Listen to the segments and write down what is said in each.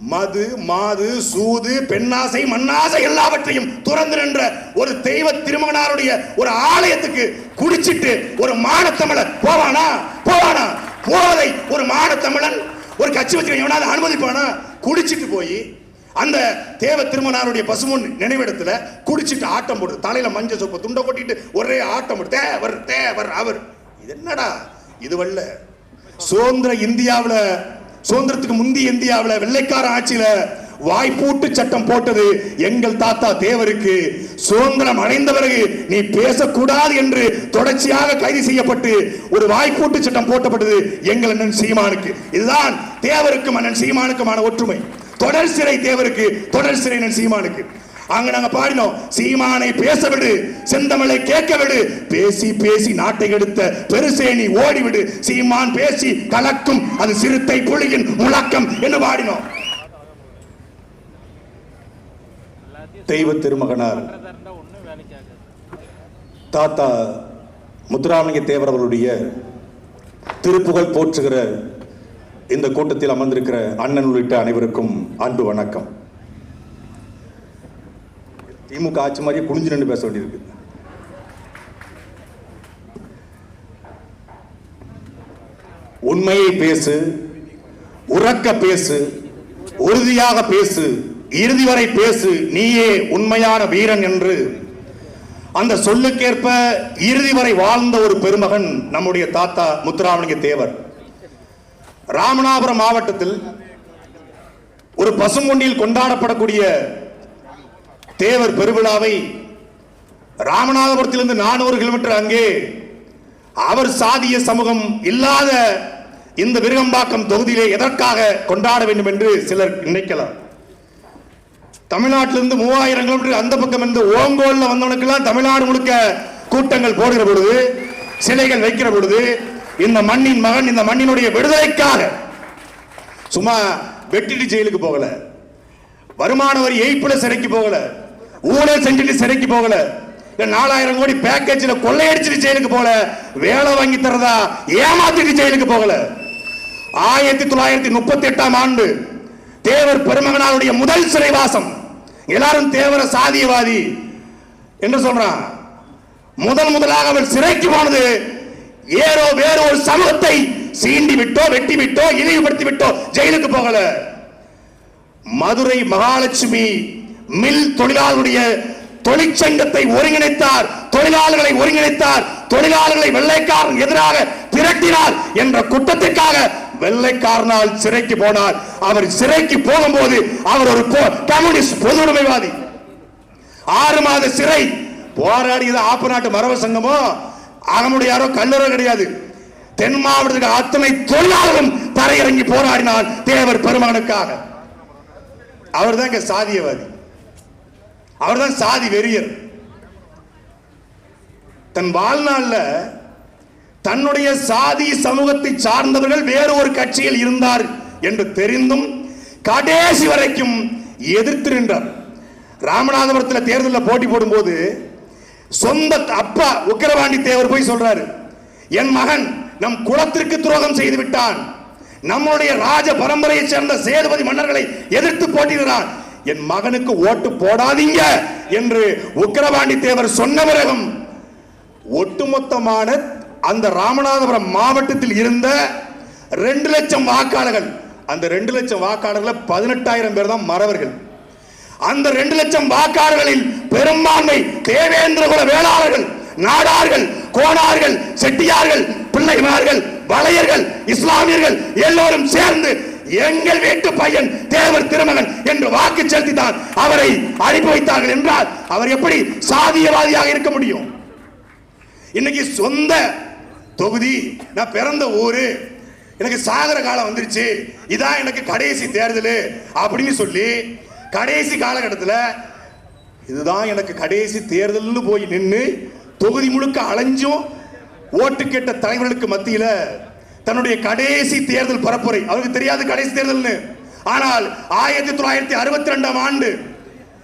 மது மாது சூது பெண்ணாசை மண்ணாசை எல்லாவற்றையும் துறந்து நின்ற ஒரு தெய்வ திருமகனாருடைய ஒரு ஆலயத்துக்கு குடிச்சிட்டு ஒரு மானத்தமிழன் போவானா? போவானா? போவதை ஒரு மானத்தமிழன் ஒரு கட்சி வச்சு எவனாவது அனுமதிப்பானா? குடிச்சிட்டு போய் அந்த தேவ திருமணாருடைய பசுமன் நினைவிடத்துல குடிச்சிட்டு ஆட்டம் போடு. தலையில மஞ்சள் சொப்பு துண்டை கொட்டிட்டு ஒரே ஆட்டம் போடு. தேவர் தேவர் அவர். இது என்னடா? இது வல்ல. சுதந்திர இந்தியாவில் சுதந்திரத்துக்கு முந்தி இந்தியாவுல வெள்ளைக்கார ஆட்சியில வாய்ப்பூட்டு சட்டம் போட்டது எங்கள் தாத்தா தேவருக்கு. சுதந்திரம் அடைந்த பிறகு நீ பேசக்கூடாது என்று தொடர்ச்சியாக கைது செய்யப்பட்டு ஒரு வாய்ப்பூட்டு சட்டம் போட்டப்பட்டது எங்கள் அண்ணன் சீமானுக்கு. இதுதான் தேவருக்கும் அண்ணன் சீமானுக்குமான ஒற்றுமை. தொடர் சிறை தேவருக்கு தொடர் சிறை அண்ணன் சீமானுக்கு. அங்க நாங்க பாடினோம். சீமானை பேச விடு செந்தமிழை கேட்க விடு பேசி பேசி நாட்டை எடுத்த பெருசேனி ஓடிவிடு. சீமான் பேசி கலக்கும் அது சிறுத்தை புலியின் முழக்கம் என்று பாடினோம். தெய்வ திருமகனார் தாத்தா முத்துராமலிங்க தேவர் அவர்களுடைய திருப்புகழ் போற்றுகிற இந்த கூட்டத்தில் அமர்ந்திருக்கிற அண்ணன் உள்ளிட்ட அனைவருக்கும் அன்பு வணக்கம். திமுக ஆட்சி மாதிரியே குனிஞ்சு நின்று பேச வேண்டியிருக்கு உண்மையை பேசு உறக்க பேசு உறுதியாக பேசு இறுதி வரை பேசு நீயே உண்மையான வீரன் என்று. அந்த சொல்லுக்கேற்ப இறுதி வரை வாழ்ந்த ஒரு பெருமகன் நம்முடைய தாத்தா முத்துராமலிங்க தேவர். ராமநாதபுரம் மாவட்டத்தில் ஒரு பசுங்கொண்டியில் கொண்டாடப்படக்கூடிய தேவர் பெருவிழாவை ராமநாதபுரத்திலிருந்து நானூறு கிலோமீட்டர் அங்கே அவர் சாதிய சமூகம் இல்லாத இந்த விருகம்பாக்கம் தொகுதியிலே எதற்காக கொண்டாட வேண்டும் என்று சிலர் நினைக்கலாம். தமிழ்நாட்டிலிருந்து மூவாயிரம் கிலோமீட்டர் அந்த பக்கம் இருந்து ஓங்கோல்ல வந்தவனுக்கெல்லாம் தமிழ்நாடு முழுக்க கூட்டங்கள் போடுகிற பொழுது சிலைகள் வைக்கிற பொழுது இந்த மண்ணின் மகன் இந்த மண்ணினுடைய விடுதலைக்காக சும்மா வெட்டிட்டு ஜெயிலுக்கு போகல. வருமான வரி ஏய்ப்புல சிறைக்கு போகல. ஊழல் செஞ்சுட்டு சிறைக்கு போகல. நாலாயிரம் கோடி பேக்கேஜ்ல கொள்ளையடிச்சிட்டு ஜெயிலுக்கு போகல. வேலை வாங்கி தரதா ஏமாத்திட்டு ஜெயிலுக்கு போகல. ஆயிரத்தி தொள்ளாயிரத்தி முப்பத்தி எட்டாம் ஆண்டு தேவர் பெருமகனாருடைய முதல் சிறைவாசம். எல்லாரும் தேவர சாதியவாதி என்று சொல்றான். முதல் முதலாக அவர் சிறைக்கு போனது ஏறோ வேற ஒரு சமூகத்தை சீண்டி விட்டோ வெட்டி விட்டோ இழிவுபடுத்தி விட்டோ ஜெயிலுக்கு போகல. மதுரை மகாலட்சுமி மில் தொழிலாளருடைய தொழிற்சங்கத்தை ஒருங்கிணைத்தார் தொழிலாளர்களை ஒருங்கிணைத்தார் தொழிலாளர்களை வெள்ளைக்காரன் எதிராக திரட்டினார் என்ற குற்றத்திற்காக வெள்ளைக்காரனால் சிறைக்கு போனார். அவர் சிறைக்கு போகும்போது அவர் ஒரு கம்யூனிஸ்ட் பொது உடைமைவாதி. ஆறு மாத சிறை. போராடியது ஆப்பு நாட்டு மரபு சங்கமோ? அகமுடையாரோ கல்லூரோ கிடையாது. தென் மாவட்டத்துக்கு அத்தனை தொழிலாளரும் தரையிறங்கி போராடினார் தேவர் பெருமகனுக்காக அவர் தான் சாதியவாதி. அவர் தான் சாதி வெறியர். தன் வாழ்நாளில் தன்னுடைய சாதி சமூகத்தை சார்ந்தவர்கள் வேறு ஒரு கட்சியில் இருந்தார் என்று தெரிந்தும் கடைசி வரைக்கும் எதிர்த்து நின்றார். ராமநாதபுரத்தில் தேர்தலில் போட்டி போடும்போது சொந்த அப்பா உக்கிரவாண்டி தேவர் போய் சொல்றாரு என் மகன் நம் குலத்திற்கு துரோகம் செய்து விட்டான். நம்முடைய ராஜ பரம்பரையைச் சேர்ந்த சேதுபதி மன்னர்களை எதிர்த்து போட்டியிடுறான் என் மகனுக்கு ஓட்டு போடாதீங்க என்று உக்கிரவாண்டி தேவர் சொன்ன பிறகும் ஒட்டுமொத்தமான அந்த ராமநாதபுரம் மாவட்டத்தில் இருந்த ரெண்டு லட்சம் வாக்காளர்கள் அந்த ரெண்டு லட்சம் வாக்காளர்கள் பதினெட்டாயிரம் பேர் தான் மறவர்கள். அந்த ரெண்டு லட்சம் வாக்காளர்களில் பெரும்பான்மை தேவேந்திர குல வேளாளர்கள் நாடார்கள் கோணார்கள் செட்டியார்கள் பிள்ளைமார்கள் வளையர்கள் இஸ்லாமியர்கள் எல்லோரும் சேர்ந்து எங்கள் வீட்டு பையன் தேவர் திருமகன் என்று வாக்கு செலுத்தித்தான். அவரை அனுப்பி வைத்தார்கள் என்றால் அவர் எப்படி சாதியவாதியாக இருக்க முடியும்? இன்னைக்கு சொந்த தொகுதி நான் பிறந்த ஊரு எனக்கு சாகர காலம் வந்துருச்சு இதான் எனக்கு கடைசி தேர்தல் அப்படின்னு சொல்லி கடைசி காலகட்டத்தில் இதுதான் எனக்கு கடைசி தேர்தல்னு போய் நின்று தொகுதி முழுக்க அலைஞ்சும் ஓட்டு கேட்ட தலைவர்களுக்கு மத்தியில் தன்னுடைய கடைசி தேர்தல் பரப்புரை. அவருக்கு தெரியாது கடைசி தேர்தல்னு. ஆனால் ஆயிரத்தி தொள்ளாயிரத்தி அறுபத்தி ரெண்டாம் ஆண்டு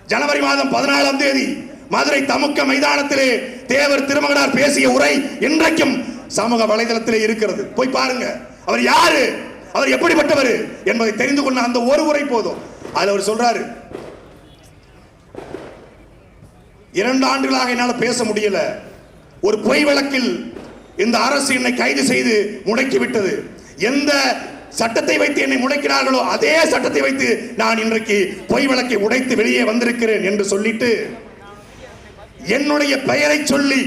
ஜனவரி மாதம் பதினாலாம் தேதி மதுரை தமுக்க மைதானத்திலே தேவர் திருமகனார் பேசிய உரை இன்றைக்கும் சமூக வலைதளத்திலே இருக்கிறது. போய் பாருங்க. அவர் யாரு? அவர் எப்படிப்பட்டவர் என்பதை தெரிந்து கொள்ள அந்த ஒரு உரை போதும். அதுல அவர் சொல்றாரு இரண்டு ஆண்டுகளாக என்னால் பேச முடியல. ஒரு பொய் வழக்கில் இந்த அரசு என்னை கைது செய்து முடக்கிவிட்டது எந்த சட்டத்தை வைத்து என்னை முடக்கினார்களோ அதே சட்டத்தை வைத்து நான் இன்றைக்கு பொய் வழக்கை உடைத்து வெளியே வந்திருக்கிறேன் என்று சொல்லிட்டு என்னுடைய பெயரை சொல்லி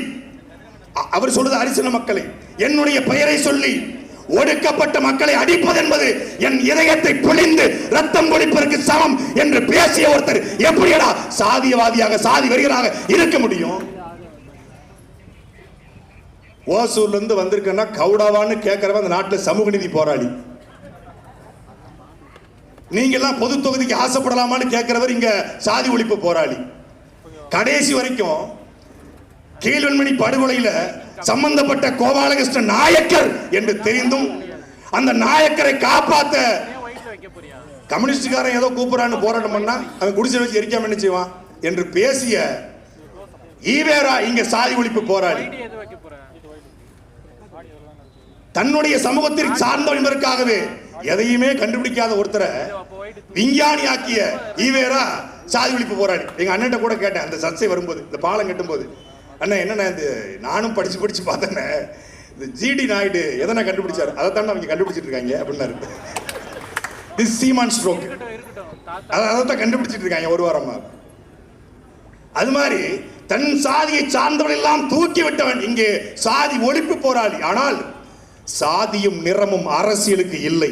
அவர் சொல்றது அரிசன மக்களை என்னுடைய பெயரை சொல்லி ஒடுக்கப்பட்ட மக்களை அடிப்பது என்பது என் இதயத்தை பொழிந்து ரத்தம் பொழிப்பதற்கு சமம் என்று பேசிய ஒருத்தர் எப்படியடா சாதியவாதியாக சாதி வருகிறாக இருக்க முடியும்? ஓசூர்ல இருந்து வந்திருக்கேன்னா கவுடாவான்னு கேட்கறவன் அந்த நாட்டில் சமூக நீதி போராளி. நீங்கெல்லாம் பொது தொகுதிக்கு ஆசைப்படலாமான்னு கேட்கிறவர் இங்க சாதி ஒழிப்பு போராளி. கடைசி வரைக்கும் கீழ்வன்மணி படுகொலையில சம்பந்தப்பட்ட கோபாலகிருஷ்ணன் நாயக்கர் என்று தெரிந்தும் அந்த நாயக்கரை காப்பாத்த கம்யூனிஸ்டுக்காரன் ஏதோ கூப்பிடறான்னு போராட்டம் பண்ணா அவன் குடிசை வச்சு எரிக்காம என்ன செய்வான்? என்று பேசிய ஈவேரா இங்க சாதி ஒழிப்பு போராளி. தன்னுடைய சமூகத்திற்கு சார்ந்தவன் என்பதற்காகவே எதையுமே கண்டுபிடிக்காத ஒருத்தரை விஞ்ஞானி ஆக்கிய ஈவேரா சாதி ஒழிப்பு போராடி எங்க அண்ணன் கூட கேட்டேன் அந்த சர்ச்சை வரும்போது இந்த பாலம் கட்டும்போது. அண்ணன் என்னண்ணே இந்த நானும் படிச்சு படிச்சு பார்த்தேனே. இந்த ஜிடி நாயுடு எதனா கண்டுபிடிச்சாரு? அதை தானே அவங்க கண்டுபிடிச்சிட்டு இருக்காங்க அப்படின்னாரு. இது சீமான் ஸ்ட்ரோக் அதை அதை தான் கண்டுபிடிச்சிட்டு இருக்காங்க ஒரு வாரமா. அது மாதிரி தன் சாதியை சார்ந்தவன் எல்லாம் தூக்கி விட்டவன் இங்கே சாதி ஒழிப்பு போராளி. ஆனால் சாதியும் நிறமும் அரசியலுக்கு இல்லை.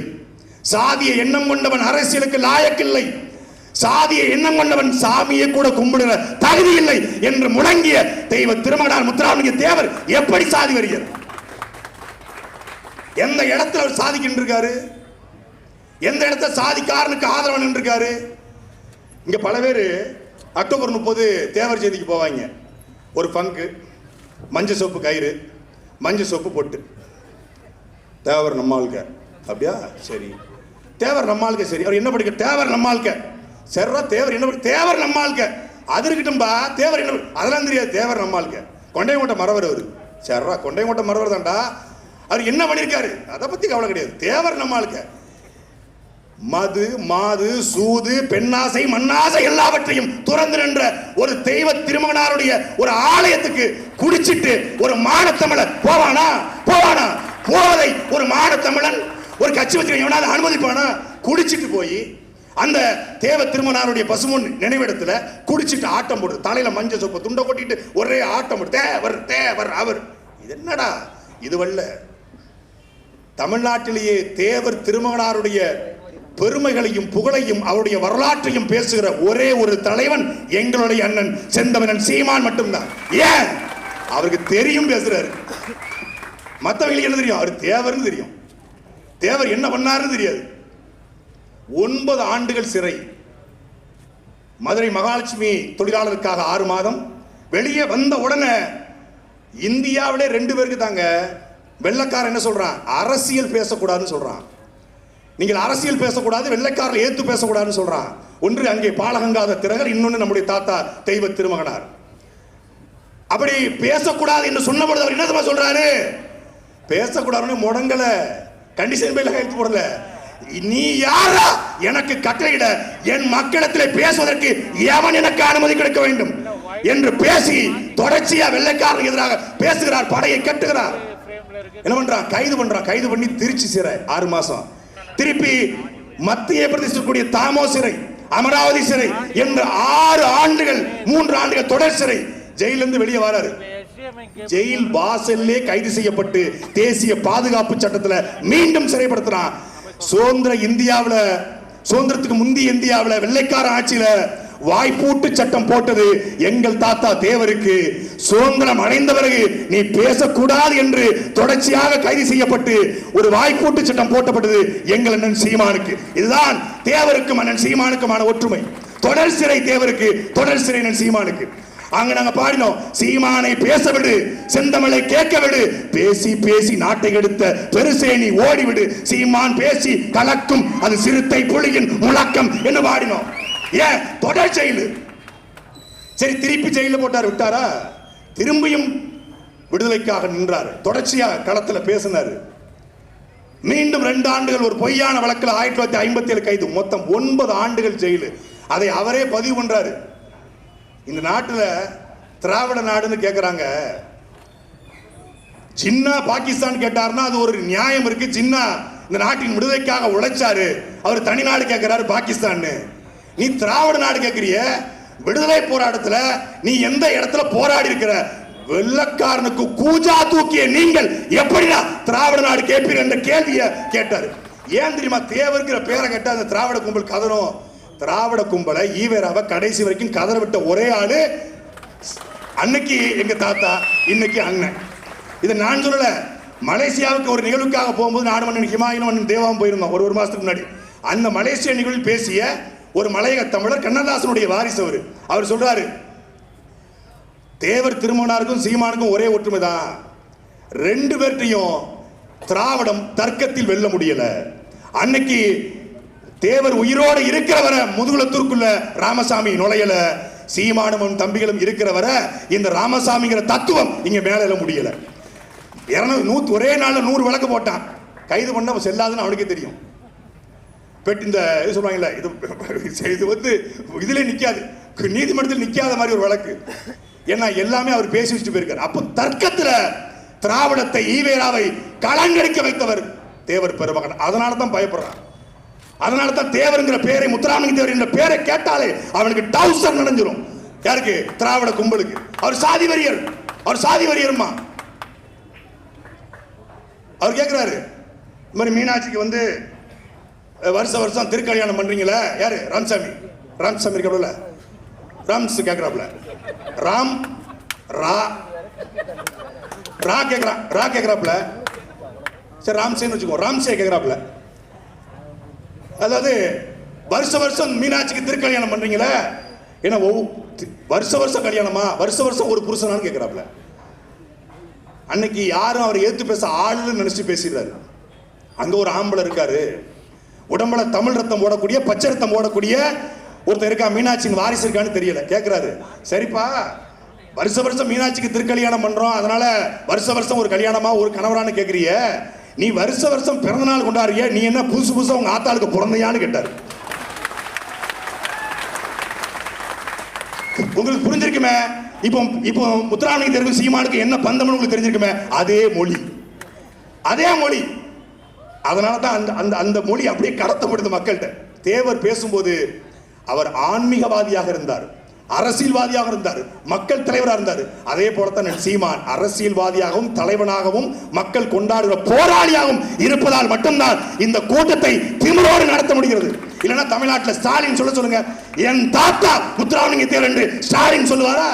சாதிய எண்ணம் கொண்டவன் அரசியலுக்கு லாயக்கில்லை. சாதிய எண்ணம் கொண்டவன் சாமியை கூட கும்பிடுற தகுதி இல்லை என்று முழங்கிய தெய்வ திருமணார் முத்துராமலிங்க தேவர் எப்படி சாதி வருகிறார்? எந்த இடத்துல அவர் சாதிக்கிட்டு இருக்காரு எந்த இடத்துல சாதிக்காரனுக்கு ஆதரவு நின்றுருக்காரு? இருக்காரு இங்க பல பேர் அக்டோபர் முப்பது தேவர் செய்திக்கு போவாங்க. ஒரு பங்கு மஞ்சள் சோப்பு கயிறு மஞ்சள் சோப்பு பொட்டு. தேவர் நம்மாளுக்க அப்படியா? சரி. தேவர் நம்மாளுக்க சரி. அவர் என்ன படிக்க? தேவர் நம்மாளுக்க சரிடா தேவர் என்ன படிக்க தேவர் நம்மாளுக்க அது இருக்கட்டும்பா. தேவர் என்ன அதெல்லாம் தெரியாது. தேவர் நம்மாளுக்க கொண்டையங்கோட்டை மறவர் அவர். சரிடா கொண்டையங்கோட்டை மறவர் தான்டா. அவர் என்ன பண்ணியிருக்காரு அதை பத்தி கவலை கிடையாது. தேவர் நம்மாளுக்க மது மாது சூது பெண்ணாசை மண்ணாசை எல்லாவற்றையும் துறந்து நின்ற ஒரு தெய்வ திருமகனாருடைய ஒரு ஆலயத்துக்கு குடிச்சிட்டு ஒரு மானத்தமிழ போவானா? போவானா? போதை. ஒரு மானத்தமிழன் ஒரு கட்சி வச்சு எவனாவது அனுமதிப்பானா? குடிச்சிட்டு போய் அந்த தேவ திருமணாருடைய பசுமன் நினைவிடத்துல குடிச்சிட்டு ஆட்டம் போடுது தலையில மஞ்சள் சொப்பு துண்டை கொட்டிட்டு ஒரே ஆட்டம் போடு. தேவர் தேவர் அவர். இது என்னடா? இதுவல்ல தமிழ்நாட்டிலேயே தேவர் திருமகனாருடைய பெருமைகளையும் புகழையும் அவருடைய வரலாற்றையும் பேசுகிற ஒரே ஒரு தலைவன் எங்களுடைய அண்ணன் செந்தமனன் சீமான் மட்டும்தான். ஏன்? அவருக்கு தெரியும் பேசுறாரு. மற்றவங்களுக்கு என்ன தெரியும்? அவர் தேவர்னு தெரியும். தேவர் என்ன பண்ணாருன்னு தெரியாது. ஒன்பது ஆண்டுகள் சிறை. மதுரை மகாலட்சுமி தொழிலாளருக்காக ஆறு மாதம். வெளியே வந்த உடனே இந்தியாவிலே ரெண்டு பேருக்கு தாங்க வெள்ளக்காரன் என்ன சொல்கிறான் அரசியல் பேசக்கூடாதுன்னு சொல்கிறான் நீங்கள் அரசியல் பேசக்கூடாது வெள்ளைக்காரர் ஏத்து பேசக்கூடாதுன்னு சொல்கிறான் ஒன்று அங்கே பாலகங்காத திரகர் இன்னொன்று நம்முடைய தாத்தா தெய்வ திருமகனார். அப்படி பேசக்கூடாது என்று சொன்னபொழுது அவர் என்ன தெரியுமா சொல்றாரு? பேசக்கூடாதுன்னு முடங்கல. கண்டிஷன் பேர்ல கையெழுத்து போடல. நீ யாரா? எனக்கு கட்டளையிட என் மக்களிடத்தில் பேசுவதற்கு எவன் எனக்கு அனுமதி கொடுக்க வேண்டும்? என்று பேசி தொடர்ச்சியா வெள்ளைக்காரன் எதிராக பேசுகிறார் படையை கட்டுகிறார். என்ன பண்றான்? கைது பண்றான். கைது பண்ணி திருச்சி சிறை ஆறு மாசம். திருப்பி மத்திய பிரதேசக்கூடிய தாமோ சிறை அமராவதி சிறை என்று ஆறு ஆண்டுகள் மூன்று ஆண்டுகள் தொடர் சிறை. ஜெயிலிருந்து வெளியே வராரு. ஜெயில் வாசல்லே கைது செய்யப்பட்டு தேசிய பாதுகாப்பு சட்டத்துல மீண்டும் சிறைப்படுத்துறான் சுதந்திர இந்தியாவில சுதந்திரத்துக்கு முந்தைய இந்தியாவுல வெள்ளைக்கார ஆட்சியில வாய்ப்பூட்டு சட்டம் போட்டது எங்கள் தாத்தா தேவருக்கு. சுதந்திரம் அடைந்த பிறகு நீ பேசக்கூடாது என்று தொடர்ச்சியாக கைது செய்யப்பட்டு ஒரு வாய்ப்பூட்டு சட்டம் போட்டப்பட்டது எங்கள் அண்ணன் சீமானுக்கு. இதுதான் தேவருக்கும் அண்ணன் சீமானுக்குமான ஒற்றுமை. தொடர் சிறை தேவருக்கு தொடர் சிறை அண்ணன் சீமானுக்கு. அங்க நாங்க பாடினோம். சீமானை பேச விடு செந்தமலை கேட்க விடு பேசி பேசி நாட்டை எடுத்த பெருசேனி ஓடிவிடு. சீமான் பேசி கலக்கும் அது சிறுத்தை புலியின் முழக்கம் என்று பாடினோம். ஏன்? தொடர் செயல் சரி திருப்பி ஜெயில போட்டார் விட்டாரா? திரும்பியும் விடுதலைக்காக நின்றார். தொடர்ச்சியாக களத்தில் பேசினாரு. மீண்டும் ரெண்டு ஆண்டுகள் ஒரு பொய்யான வழக்கில் ஆயிரத்தி தொள்ளாயிரத்தி ஐம்பத்தி ஏழு கைது. மொத்தம் ஒன்பது ஆண்டுகள் ஜெயிலு. அதை அவரே பதிவு பண்றாரு. இந்த நாட்டில் திராவிட நாடுன்னு கேட்குறாங்க சின்ன பாகிஸ்தான் கேட்டாருன்னா அது ஒரு நியாயம் இருக்கு. சின்ன இந்த நாட்டின் விடுதலைக்காக உழைச்சாரு. அவர் தனி நாடு கேட்கிறாரு பாகிஸ்தான் நீ திராவிட நாடு கேட்கிறிய விடுதலை போராட்டத்தில் நீ எந்த இடத்துல போராடி இருக்கிற? வெள்ளக்காரனுக்கு கூஜா தூக்கிய நீங்கள் எப்படிடா திராவிட நாடு கேட்பீர் என்ற கேள்வியை கேட்டார். ஏன் தெரியுமா? தேவருக்கிற பேரை கேட்டால் அந்த திராவிட கும்பல் கதறும். திராவிட கும்பலை ஈவேராவை கடைசி வரைக்கும் கதற விட்ட ஒரே ஆளு அன்னைக்கு எங்க தாத்தா இன்னைக்கு அண்ணன். இதை நான் சொல்லல. மலேசியாவுக்கு ஒரு நிகழ்வுக்காக போகும்போது நாடு மன்னன் ஹிமாயின் மன்னன் தேவாவும் போயிருந்தோம் ஒரு ஒரு மாசத்துக்கு முன்னாடி. அந்த மலேசிய நிகழ்வில் பேசிய ஒரு மலையக தமிழர் கண்ணதாசனுடைய வாரிசு அவர். அவர் சொல்றாரு தேவர் திருமணாருக்கும் சீமானுக்கும் ஒரே ஒற்றுமை தான். ரெண்டு பேர்ட்டையும் திராவிடம் தர்க்கத்தில் வெல்ல முடியல. அன்னைக்கு தேவர் உயிரோடு இருக்கிற வரை முதுகுலத்திற்குள்ள ராமசாமி நுழையல சீமானமும் தம்பிகளும் இருக்கிற வரை இந்த ராமசாமிங்கிற தத்துவம் இங்க மேல முடியல. இருநூறு நூத்து ஒரே நாள்ல நூறு விளக்கு போட்டான். கைது பண்ண அவன் செல்லாதுன்னு அவனுக்கே தெரியும். பெட் இந்த இது சொல்றாங்கல்ல இது இது வந்து இதுல நிக்காது. நீதிமன்றத்தில் நிக்காத மாதிரி ஒரு வழக்கு ஏன்னா எல்லாமே அவர் பேசி வச்சுட்டு போயிருக்காரு. அப்போ தர்க்கத்துல திராவிடத்தை ஈவேராவை களங்கடிக்க வைத்தவர் தேவர் பெருமகன். அதனால தான் பயப்படுறான். அதனால தான் தேவருங்கிற பேரை முத்துராமலிங்க தேவர் என்ற பேரை கேட்டாலே அவனுக்கு டவுசர் நனைஞ்சிரும் யாருக்கு? திராவிட கும்பலுக்கு. அவர் சாதி வரியர் அவர் சாதி வரியர்மா அவர் கேட்கிறாரு இந்த மாதிரி மீனாட்சிக்கு வந்து வருஷ வருஷம் திருக்கல்யாணம் பண்றீங்களே யாரு? ராம்சாமி. ராம்சாமி இருக்காப்ல. ராம்ஸ் கேட்கிறாப்ல ராம் ரா ரா கேட்கிறான் ரா கேட்கிறாப்ல சரி ராம்சேன்னு வச்சுக்கோ. ராம்சே கேட்கிறாப்ல அதாவது வருஷ வருஷம் மீனாட்சிக்கு திருக்கல்யாணம் பண்ணுறீங்களே ஏன்னா ஒவ்வொரு வருஷ வருஷம் கல்யாணமா? வருஷ வருஷம் ஒரு புருஷனான்னு கேட்கிறாப்ல அன்னைக்கு யாரும் அவரை ஏத்து பேச ஆளுன்னு நினைச்சு பேசிடுறாரு. அங்க ஒரு ஆம்பளை இருக்காரு. உடம்புல தமிழ் ரத்தம் ஓடக்கூடிய பச்சை ரத்தம் ஓடக்கூடிய ஒருத்தர் இருக்கா? மீனாட்சியின் வாரிசு இருக்கான்னு தெரியல. கேட்கிறாரு சரிப்பா. வருஷ வருஷம் மீனாட்சிக்கு திருக்கல்யாணம் பண்றோம். அதனால வருஷ வருஷம் ஒரு கல்யாணமா ஒரு கணவரான்னு கேக்குறிய நீ வருஷ வருஷம் பிறந்த நாள் கொண்டாடுறிய நீ என்ன புதுசு புதுசாக உங்க ஆத்தாளுக்கு பிறந்தையான்னு கேட்டார். உங்களுக்கு புரிஞ்சிருக்குமே? இப்போ இப்போ முத்துராமலிங்க தெரியும் சீமானுக்கு என்ன பந்தம்னு உங்களுக்கு தெரிஞ்சிருக்குமே? அதே மொழி. அதே மொழி. அதனால தான் அந்த அந்த அந்த மொழி அப்படியே கடத்தப்படுது மக்கள்கிட்ட. தேவர் பேசும்போது அவர் ஆன்மீகவாதியாக இருந்தார். அரசியல்வாதியாக இருந்தார் மக்கள் தலைவராக இருந்தார். அதே போலத்தான் சீமான் அரசியல்வாதியாகவும் தலைவனாகவும் மக்கள் கொண்டாடுகிற போராளியாகவும் இருப்பதால் மட்டும்தான் இந்த கூட்டத்தை திமிரோடு நடத்த முடிகிறது. இல்லைன்னா தமிழ்நாட்டில் ஸ்டாலின் சொல்ல சொல்லுங்க என் தாத்தா முத்துராமலிங்க தேவர் என்று ஸ்டாலின் சொல்லுவாரா?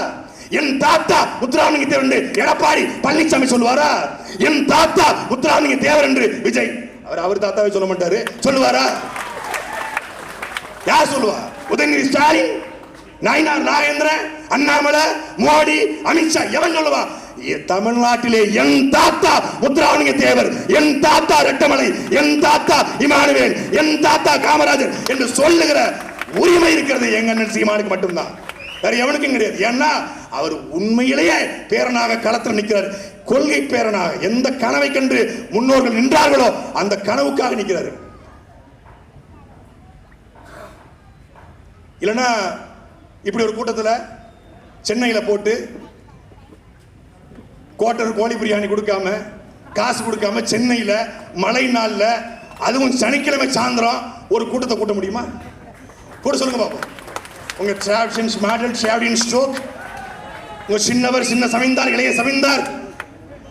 என் தாத்தா முத்துராமலிங்க தேவர் என்று எடப்பாடி பழனிசாமி சொல்லுவாரா? என் தாத்தா முத்துராமலிங்க தேவர் என்று விஜய் அவர் அவர் தாத்தாவே சொல்ல மாட்டாரு. சொல்லுவாரா? யார் சொல்லுவா? உதயநிதி ஸ்டாலின் நயினார் நாகேந்திரன் அண்ணாமலை மோடி அமித்ஷா எவன் சொல்லுவா? தமிழ்நாட்டிலே என் தாத்தா முத்துராமலிங்க தேவர் என் தாத்தா ரெட்டமலை என் தாத்தா இமானுவேல் என் தாத்தா காமராஜர் என்று சொல்லுகிற உரிமை இருக்கிறது எங்க அண்ணன் சீமானுக்கு மட்டும்தான். வேற எவனுக்கும் கிடையாது. ஏன்னா அவர் உண்மையிலேயே பேரனாக களத்தில் நிற்கிறார். கொள்கை பேரனாக எந்த கனவை கண்டு முன்னோர்கள் நின்றார்களோ அந்த கனவுக்காக நிற்கிறார். இல்லைன்னா இப்படி ஒரு கூட்டத்தில் சென்னையில் போட்டு கோட்டர் கோழி பிரியாணி கொடுக்காம காசு கொடுக்காம சென்னையில் மழை நாளில் அதுவும் சனிக்கிழமை சாயந்தரம் ஒரு கூட்டத்தை கூட்ட முடியுமா? கூட சொல்லுங்க பாப்போம். உங்க டிராவல்ஸ் மாடல் ஷேவ்டின் ஸ்ட்ரோக் உங்க சின்னவர் சின்ன சமைந்தார் இளைய சமைந்தார்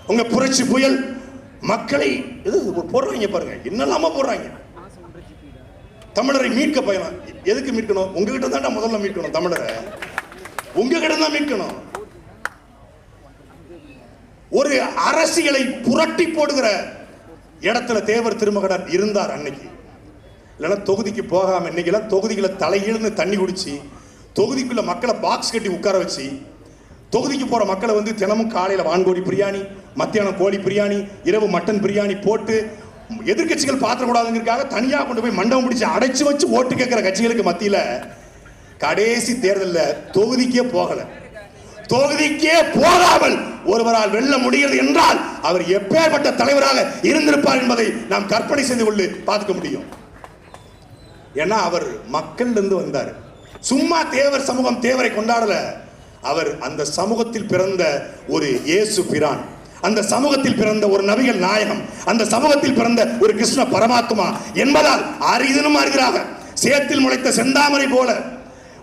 உங்க புரட்சி புயல் மக்களை இது போடுறாங்க பாருங்க. என்னெல்லாமா போடுறாங்க. தமிழரை மீட்க பயணம் எதுக்கு மீட்கணும்? உங்ககிட்ட தான்டா முதல்ல மீட்கணும் தமிழரை. உங்ககிட்ட தான் மீட்கணும். ஒரு அரசியலை புரட்டி போடுகிற இடத்துல தேவர் திருமகனர் இருந்தார் அன்னைக்கு. இல்லைன்னா தொகுதிக்கு போகாம இன்னைக்கெல்லாம் தொகுதிகளை தலைகீழ்னு தண்ணி குடிச்சு தொகுதிக்குள்ள மக்களை பாக்ஸ் கட்டி உட்கார வச்சு தொகுதிக்கு போற மக்களை வந்து தினமும் காலையில வான்கோழி பிரியாணி மத்தியானம் கோழி பிரியாணி இரவு மட்டன் பிரியாணி போட்டு எதிர்க்கட்சிகள் பார்த்துக்கூடாதுங்கிறதுக்காக தனியா கொண்டு போய் மண்டபம் பிடிச்சி அடைச்சு வச்சு ஓட்டு கேட்கிற கட்சிகளுக்கு மத்தியில கடைசி தேர்தலில் தொகுதிக்கே போகலை. தொகுதிக்கே போகாமல் ஒருவரால் வெல்ல முடிகிறது என்றால் அவர் எப்பேற்பட்ட தலைவராக இருந்திருப்பார் என்பதை நாம் கற்பனை செய்து கொண்டு பார்க்க முடியும். ஏன்னா அவர் மக்கள் இருந்து வந்தார். சும்மா தேவர் சமூகம் தேவரை கொண்டாடல. அவர் அந்த சமூகத்தில் பிறந்த ஒரு இயேசு பிரான். அந்த சமூகத்தில் பிறந்த ஒரு நபிகள் நாயகம் அந்த சமூகத்தில் பிறந்த ஒரு கிருஷ்ண பரமாத்மா என்பதால் அரிதனும் அறிகிறாக சேத்தில் முளைத்த செந்தாமரை போல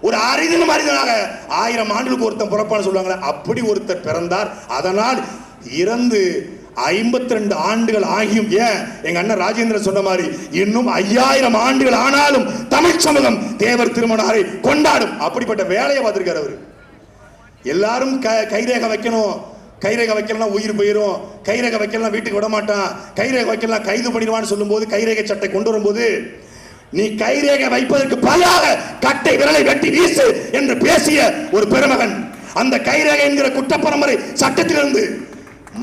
ஒரு அரிதனும் அறிதனாக ஆயிரம் ஆண்டுகளுக்கு ஒருத்தன் பிறப்பான்னு சொல்லுவாங்களே அப்படி ஒருத்தர் பிறந்தார். அதனால் இறந்து ஐம்பத்தி ரெண்டு ஆண்டுகள் ஆகியும் ஏன்? எங்க அண்ணன் ராஜேந்திரன் சொன்ன மாதிரி இன்னும் ஐயாயிரம் ஆண்டுகள் ஆனாலும் தமிழ் சமூகம் தேவர் திருமணாரை கொண்டாடும். அப்படிப்பட்ட வேலையை பார்த்திருக்காரு அவர். எல்லாரும் கைரேக வைக்கணும். கைரேகை வைக்கலாம் உயிர் போயிடும் கைரேகை வைக்கலாம் வீட்டுக்கு விட மாட்டான். கைரேகை வைக்கலாம் கைது பண்ணிடுவான்னு சொல்லும்போது கைரேகை சட்டை கொண்டு வரும்போது நீ கைரேகை வைப்பதற்கு பதிலாக கட்டை விரலை வெட்டி வீசு என்று பேசிய ஒரு பெருமகன். அந்த கைரேகை என்கிற குற்றப்பரம்பரை சட்டத்திலிருந்து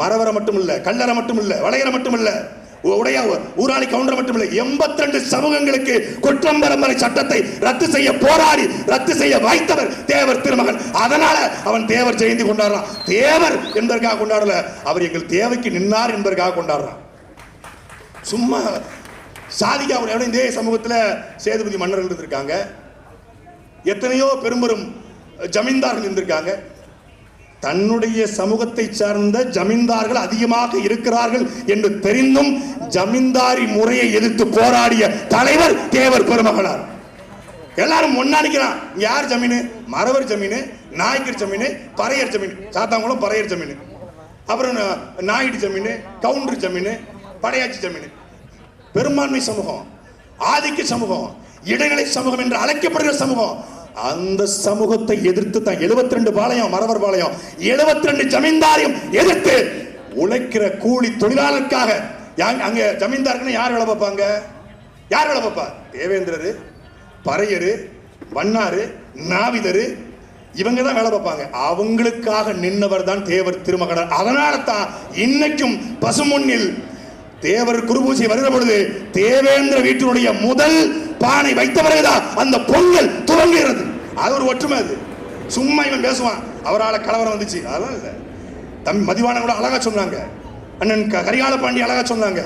மரவரை மட்டும் இல்லை கல்லறை மட்டும் இல்லை வளையரை மட்டும் இல்லை உடைய ஊராளி கவுண்டர் மட்டுமில்லை எண்பத்தி ரெண்டு சமூகங்களுக்கு குற்றம் பரம்பரை சட்டத்தை ரத்து செய்ய போராடி ரத்து செய்ய வைத்தவர் தேவர் திருமகன். அதனால அவன் தேவர் ஜெயந்தி கொண்டாடுறான். தேவர் என்பதற்காக கொண்டாடல. அவர் எங்கள் தேவைக்கு நின்னார் என்பதற்காக கொண்டாடுறான். சும்மா சாதிக்கா எவ்வளோ இதே சமூகத்தில் சேதுபதி மன்னர்கள் இருந்திருக்காங்க. எத்தனையோ பெரும்பெரும் ஜமீன்தார்கள் இருந்திருக்காங்க. தன்னுடைய சமூகத்தை சார்ந்த ஜமீன்தார்கள் அதிகமாக இருக்கிறார்கள் என்று தெரிந்தும் ஜமீன்தாரி முறையை எதிர்த்து போராடிய தலைவர் தேவர் பெருமகனார். எல்லாரும் ஒன்னா நிக்கிறான் யார் ஜமீனு? மரவர் ஜமீனு நாய்க்கர் ஜமீனு பறையர் ஜமீன். சாத்தாங்குளம் பறையர் ஜமீனு. அப்புறம் நாயுடு ஜமீனு கவுண்டர் ஜமீனு படையாச்சி ஜமீனு. பெரும்பான்மை சமூகம் ஆதிக்க சமூகம் இடைநிலை சமூகம் என்று அழைக்கப்படுகிற சமூகம் அந்த சமூகத்தை எதிர்த்து தான் 72 ரெண்டு பாளையம் மரவர் பாளையம் 72 ரெண்டு ஜமீன்தாரையும் எதிர்த்து உழைக்கிற கூலி தொழிலாளருக்காக அங்க ஜமீன்தாருக்குன்னு யார் வேலை பார்ப்பாங்க? யார் வேலை பார்ப்பா? தேவேந்திரரு பறையரு வண்ணாரு நாவிதரு இவங்க தான் வேலை பார்ப்பாங்க. அவங்களுக்காக நின்னவர் தான் தேவர் திருமகனர். அதனால தான் இன்னைக்கும் பசுமுன்னில் தேவர் குருபூசி வருகிற பொழுது தேவேந்திர வீட்டினுடைய முதல் பானை வைத்த பிறகுதான் அந்த பொங்கல் துவங்குகிறது. அது ஒரு ஒற்றுமை அது. சும்மா இவன் பேசுவான். அவரால் கலவரம் வந்துச்சு. அதெல்லாம் இல்லை. தம்பி மதிவான கூட அழகா சொன்னாங்க. அண்ணன் க- கரிகால பாண்டி அழகா சொன்னாங்க.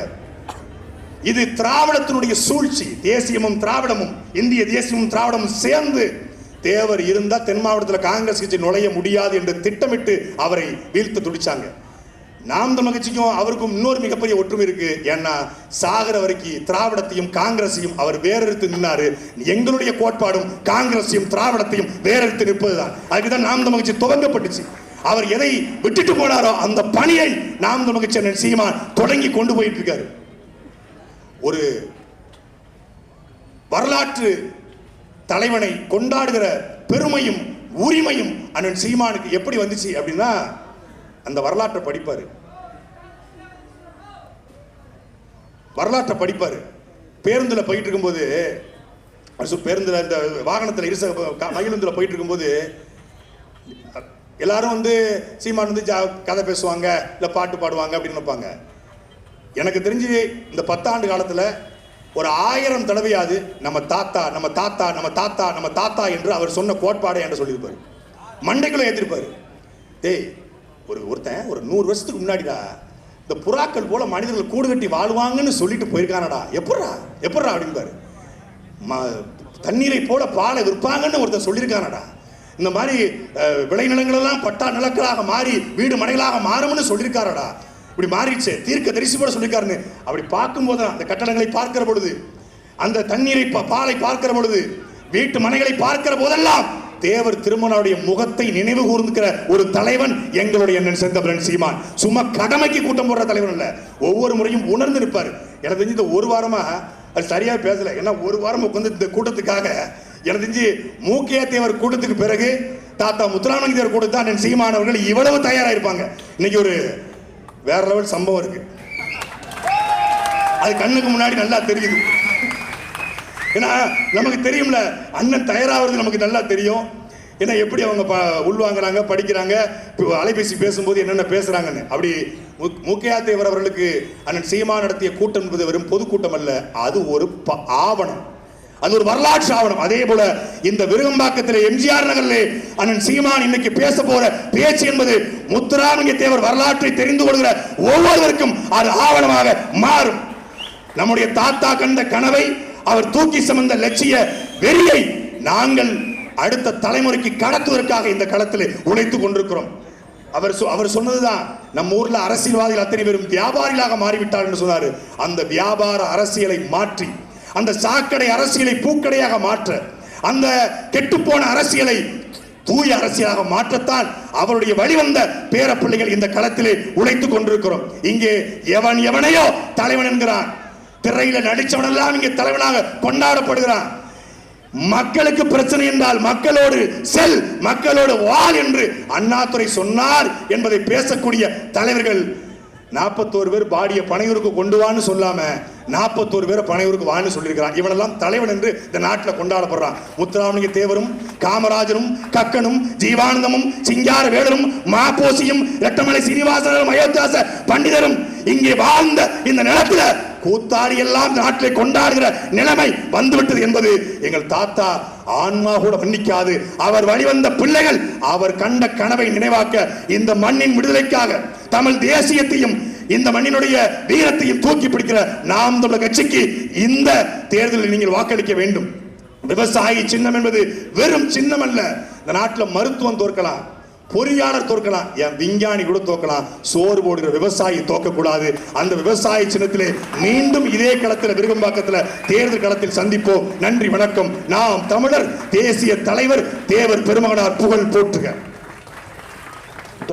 இது திராவிடத்தினுடைய சூழ்ச்சி. தேசியமும் திராவிடமும் இந்திய தேசியமும் திராவிடமும் சேர்ந்து தேவர் இருந்தால் தென் மாவட்டத்தில் காங்கிரஸ் கட்சி நுழைய முடியாது என்று திட்டமிட்டு அவரை வீழ்த்து துடிச்சாங்க. நாம் தமிழ் கட்சிக்கும் அவருக்கும் இன்னொரு மிகப்பெரிய ஒற்றுமை இருக்கு. ஏன்னா சாகர வரைக்கும் திராவிடத்தையும் காங்கிரஸையும் அவர் வேறெடுத்து நின்னாரு. எங்களுடைய கோட்பாடும் காங்கிரஸையும் திராவிடத்தையும் வேறெடுத்து நிற்பதுதான். அதுக்கு தான் நாம் தமிழ் கட்சி துவங்கப்பட்டுச்சு. அவர் எதை விட்டுட்டு போனாரோ அந்த பணியை நாம் தமிழ் கட்சி சீமான் தொடங்கி கொண்டு போயிட்டு இருக்காரு ஒரு வரலாற்று தலைவனை கொண்டாடுகிற பெருமையும் உரிமையும் அண்ணன் சீமானுக்கு எப்படி வந்துச்சு அப்படின்னா அந்த வரலாற்றை படிப்பாரு. வரலாற்றை படிப்பாரு. பேருந்தில் போயிட்டு இருக்கும்போது அரசு இந்த வாகனத்தில் இருச மகிழுந்தில் போயிட்டு இருக்கும்போது எல்லாரும் வந்து சீமான் வந்து ஜா- கதை பேசுவாங்க இல்லை பாட்டு பாடுவாங்க அப்படின்னு நினைப்பாங்க. எனக்கு தெரிஞ்சு இந்த பத்தாண்டு காலத்தில் ஒரு ஆயிரம் தடவையாவது நம்ம தாத்தா நம்ம தாத்தா நம்ம தாத்தா நம்ம தாத்தா என்று அவர் சொன்ன கோட்பாடை என்று சொல்லியிருப்பார். மண்டைக்குள்ளே ஏற்றிருப்பார் டேய் ஒரு ஒருத்தன் ஒரு நூறு வருஷத்துக்கு முன்னாடிடா இந்த புறாக்கள் போல மனிதர்கள் கூடு கட்டி வாழ்வாங்கன்னு சொல்லிட்டு போயிருக்கானடா. எப்பட்றா? எப்பட்றா அப்படிம்பாரு. ம- தண்ணீரை போல பாலை விற்பாங்கன்னு ஒருத்தன் சொல்லியிருக்கானடா. இந்த மாதிரி விளைநிலங்களெல்லாம் பட்டா நிலக்களாக மாறி வீடு மனைகளாக மாறும்னு சொல்லியிருக்காரடா. இப்படி மாறிடுச்சு. தீர்க்க தரிசி போட சொல்லியிருக்காருன்னு. அப்படி பார்க்கும்போது அந்த கட்டடங்களை பார்க்கிற பொழுது அந்த தண்ணீரை பா- பாலை பார்க்கிற பொழுது வீட்டு மனைகளை பார்க்கிற போதெல்லாம் தேவர் திருமணனுடைய முகத்தை நினைவு கூர்ந்துக்கிற ஒரு தலைவன் எங்களுடைய அண்ணன் செந்தமிழன் சீமான். சும்மா கடமைக்கு கூட்டம் போடுற தலைவன் இல்ல ஒவ்வொரு முறையும் உணர்ந்து நிற்பார். எனக்கு தெரிஞ்சு இந்த ஒரு வாரமா அது சரியா பேசல. ஏன்னா ஒரு வாரம் உட்காந்து இந்த கூட்டத்துக்காக எனக்கு தெரிஞ்சு மூக்கையா தேவர் கூட்டத்துக்கு பிறகு தாத்தா முத்துராமலிங்க தேவர் கூட்டத்தை அண்ணன் சீமான் அவர்கள் இவ்வளவு தயாரா இருப்பாங்க இன்னைக்கு ஒரு வேற லெவல் சம்பவம் இருக்கு. அது கண்ணுக்கு முன்னாடி நல்லா தெரியுது. ஏன்னா நமக்கு தெரியும்ல அண்ணன் தயாராகிறது நமக்கு நல்லா தெரியும். ஏன்னா எப்படி அவங்க ப உள்வாங்குறாங்க படிக்கிறாங்க இப்போ அலைபேசி பேசும்போது என்னென்ன பேசுகிறாங்கன்னு அப்படி மு- தேவர் அவர்களுக்கு அண்ணன் சீமா நடத்திய கூட்டம் என்பது வெறும் பொதுக்கூட்டம் அல்ல அது ஒரு ப- ஆவணம். அது ஒரு வரலாற்று ஆவணம். அதே போல இந்த விருகம்பாக்கத்தில் எம்ஜிஆர் நகரில் அண்ணன் சீமான் இன்னைக்கு பேச போற பேச்சு என்பது முத்துராமலிங்க தேவர் வரலாற்றை தெரிந்து கொள்கிற ஒவ்வொருவருக்கும் அது ஆவணமாக மாறும். நம்முடைய தாத்தா கண்ட கனவை அவர் தூக்கி சுமந்த லட்சிய வெறியை நாங்கள் அடுத்த தலைமுறைக்கு கடத்துவதற்காக இந்த களத்தில் உழைத்துக் கொண்டிருக்கிறோம். அவர் சொ- அவர் சொன்னதுதான் நம்ம ஊர்ல அரசியல்வாதிகள் அத்தனை பேரும் வியாபாரிகளாக மாறிவிட்டார் என்று சொன்னாரு. அந்த வியாபார அரசியலை மாற்றி அந்த சாக்கடை அரசியலை பூக்கடையாக மாற்ற அந்த கெட்டுப்போன அரசியலை தூய அரசியலாக மாற்றத்தான் அவருடைய வழிவந்த பேர பிள்ளைகள் இந்த களத்திலே உழைத்துக் கொண்டிருக்கிறோம். இங்கே எவன் எவனையோ தலைவன் என்கிறான். திரையில நடிச்சவனெல்லாம் இங்கே தலைவனாக கொண்டாடப்படுகிறான். மக்களுக்கு பிரச்சனை என்றால் மக்களோடு செல் மக்களோடு வாழ் என்று அண்ணாதுரை சொன்னார் என்பதை பேசக்கூடிய தலைவர்கள் நாற்பத்தோரு பேர் பாடிய பனையூருக்கு கொண்டு வான்னு சொல்லாம நாற்பத்தோரு பேரை பனையூருக்கு வான்னு சொல்லியிருக்கிறான். இவனெல்லாம் தலைவன் என்று இந்த நாட்டில் கொண்டாடப்படுறான். முத்துராமலிங்க தேவரும் காமராஜரும் கக்கனும் ஜீவானந்தமும் சிங்கார வேலரும் மாப்போசியும் எட்டமலை சீனிவாசனும் அயோத்தியாச பண்டிதரும் இங்கே வாழ்ந்த இந்த நிலத்தில் கூத்தாடி எல்லாம் நாட்டிலே கொண்டாடுகிற நிலைமை வந்துவிட்டது என்பது எங்கள் தாத்தா ஆன்மா கூட மன்னிக்காது. அவர் வழிவந்த பிள்ளைகள் அவர் கண்ட கனவை நினைவாக்க இந்த மண்ணின் விடுதலைக்காக தமிழ் தேசியத்தையும் இந்த மண்ணினுடைய வீரத்தையும் தூக்கி பிடிக்கிற நாம் தமிழர் கட்சிக்கு இந்த தேர்தலில் நீங்கள் வாக்களிக்க வேண்டும். விவசாயி சின்னம் என்பது வெறும் சின்னம் அல்ல. இந்த நாட்டில் மருத்துவம் தோற்கலாம் பொறியாளர் தோற்கலாம் என் விஞ்ஞானி கூட தோற்கலாம் சோறு போடுகிற விவசாயி தோக்கக்கூடாது. அந்த விவசாய சின்னத்திலே மீண்டும் இதே களத்தில் விருகம்பாக்கத்தில் தேர்தல் களத்தில் சந்திப்போம். நன்றி வணக்கம். நாம் தமிழர் தேசிய தலைவர் தேவர் பெருமகனார் புகழ் போற்றுக.